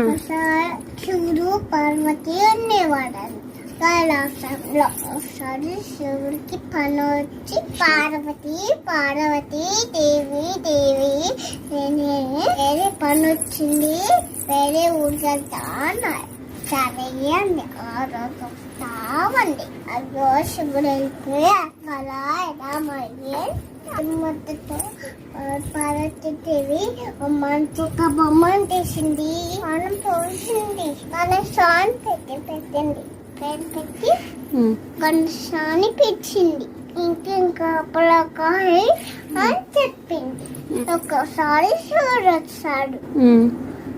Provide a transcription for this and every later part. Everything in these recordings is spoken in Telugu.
ఒకసారి శివుడు పార్వతి ఉండేవాడంట కైలాసంలో ఒకసారి శివుడికి పని వచ్చి పార్వతి పార్వతి దేవి దేవి నేనే వేరే పని వచ్చింది వేరే ఊరికి వెళ్తా అన్నారు సరే అండి ఆ రోజు వస్తామండి అదో శివుడు వెళ్ళిపోయి అలా ఎలా మొత్తతో పార్వతీదేవి మంచి ఒక బొమ్మను తీసింది. మనం పోసింది మన సాన్ పెట్టి పెట్టింది. పేరు పెట్టి ఉమ్. గణేశాన్ని పిలిచింది ఇంకా ఇంకా అప్పలకాయ అని చెప్పింది. ఒకసారి శివుడు వచ్చాడు.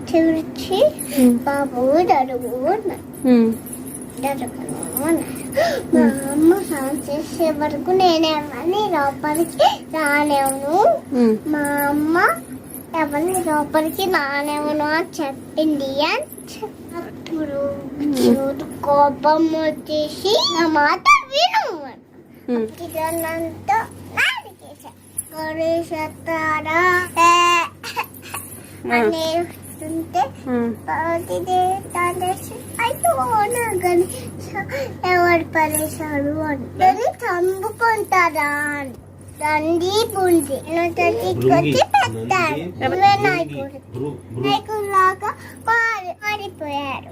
చివరిచి. బాబు దడుగు మా అమ్మ చేసే వరకు నేనేమని లోపలికి ఉమ్. మా అమ్మ ఎవరిని లోపలికి రాలేవను అని చెప్పింది అని చూడు కోపం వచ్చేసి నా మాట విను ఉమ్. ఎవరు పరేశాడు అని చంపుకుంటారా రండి బుంది. తీసుకొచ్చి పెట్టారు. వినాయకుడు వినాయకుడు లాగా మారి మారిపోయారు.